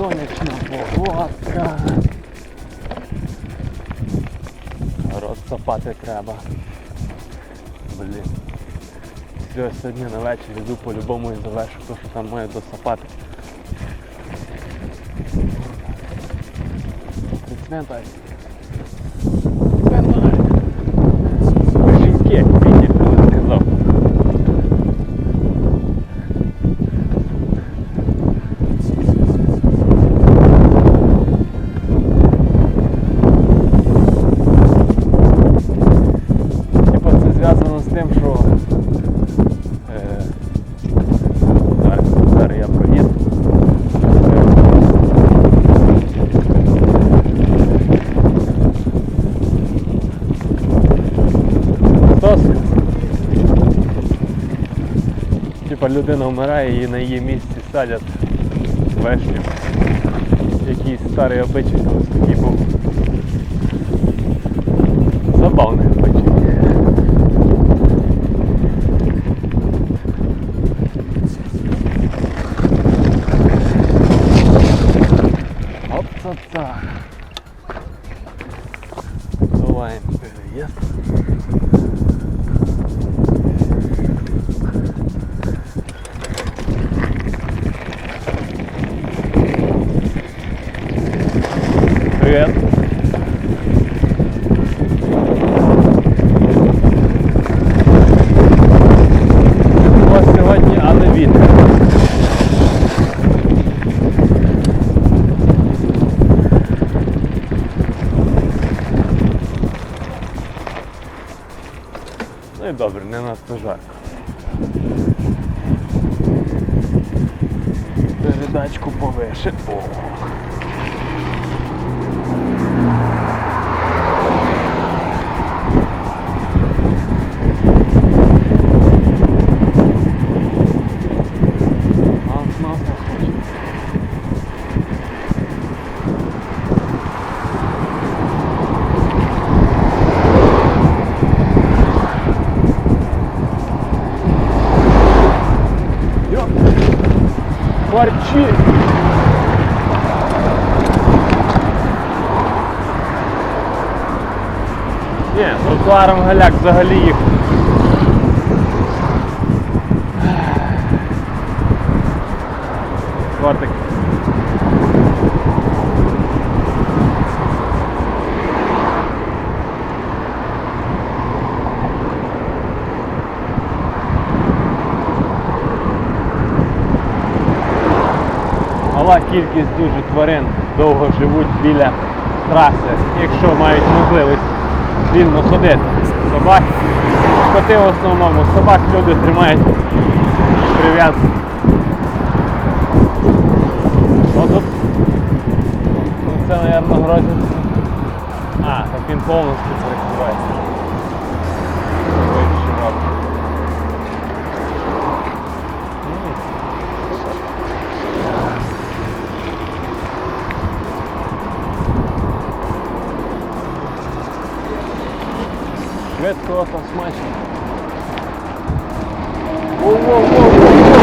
Фотка. Розсапати треба. Блін. Все, сьогодні на вечір йду по-любому і завершу те, що там маю досапати. Цвинтарь. Цвинтарь. Жінки, людина вмирає і на її місці садять вешню. Якийсь старий обичай колись такий добре, не надто жарко. Передачку повише. О. тротуаром галяк взагалі їх. Кортик. Мала кількість дуже тварин довго живуть біля траси, якщо мають можливість вільно ходити. Собак, коти в основному, собак люди тримають прив'язку. Отут. Ну це, мабуть, грозить. А, так він повністю перекривається. Швидко та смачно. Воу-воу-воу!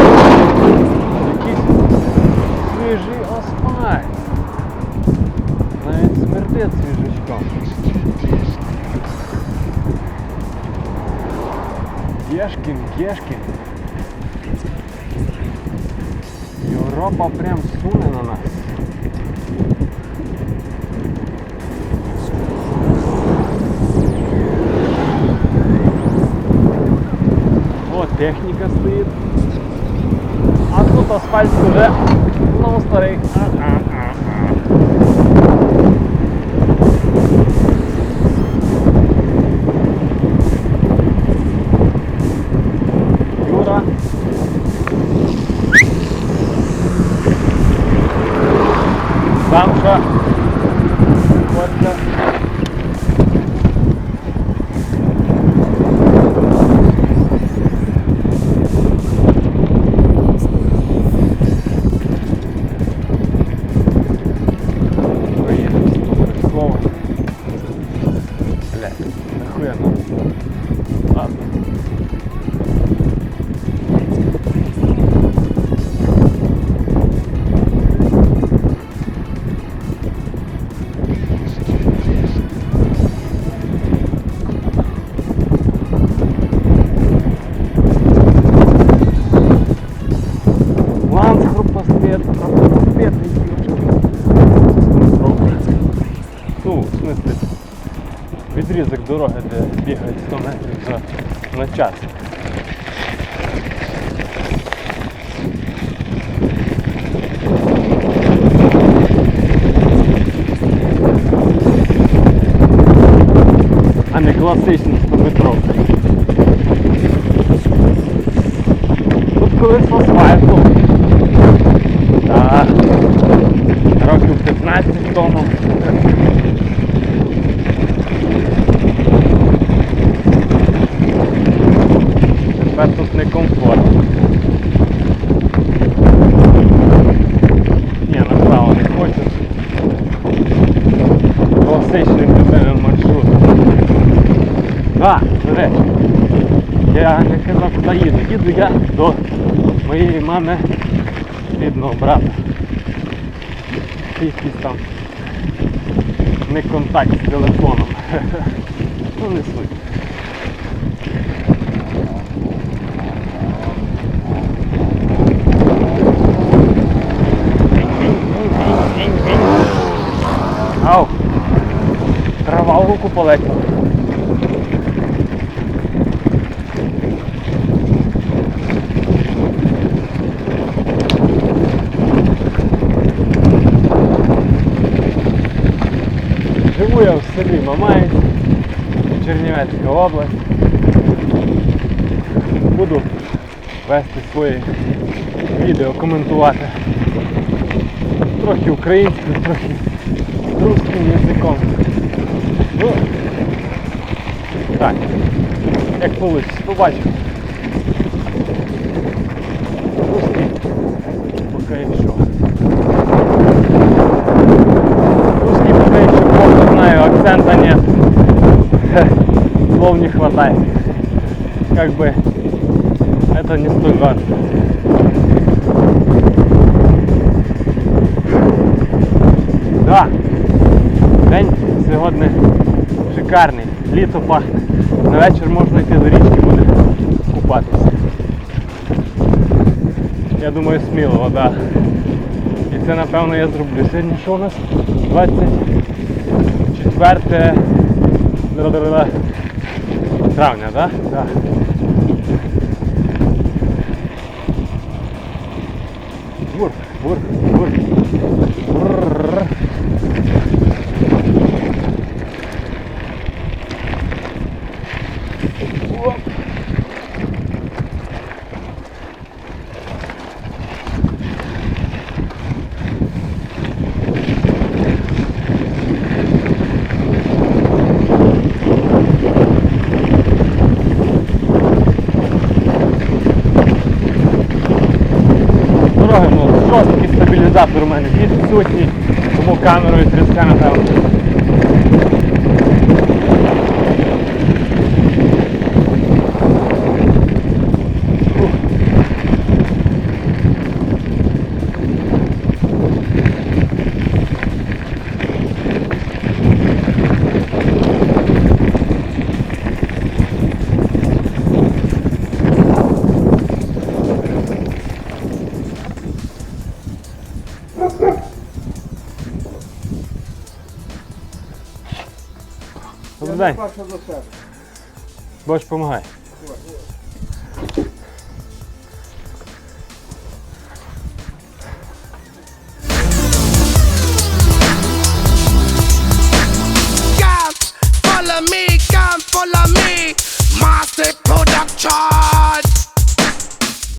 Якийсь свіжий асфальт. Навіть смердить свіжачком. Єшкін, Єшкін. Європа прям суне на нас. техника стоит. А тут асфальт уже на старый. А -а -а -а. Юра. Там же нахуя надо? Відрізок дороги, де бігають 100 метрів за на час. А не класичний 100 метровка. Класичним любимим маршрутом. А, до я не казав, куди їду. Їду я до моєї мами рідного брата. Якийсь там не контакт з телефоном. Ну не суть. Руку полетіла. Живу я в селі Мамаєць, Чернівецька область. Буду вести свої відео, коментувати. Трохи українською, трохи русским язиком. Ну, так, як вийде, побачимо. Русский поки що. Пока еще плохо знаю, акцента нет. Слов не хватает. Как бы это не столь важно. Да, день сьогодні шикарний, літо пахне. На вечір можна йти до річки буде купатися. Я думаю, сміло, вода. І це напевно я зроблю. Сьогодні що у нас? 24 травня, так? Да? Так. Бур, тому камерою тряске, напевно. Добрий Бач, Перша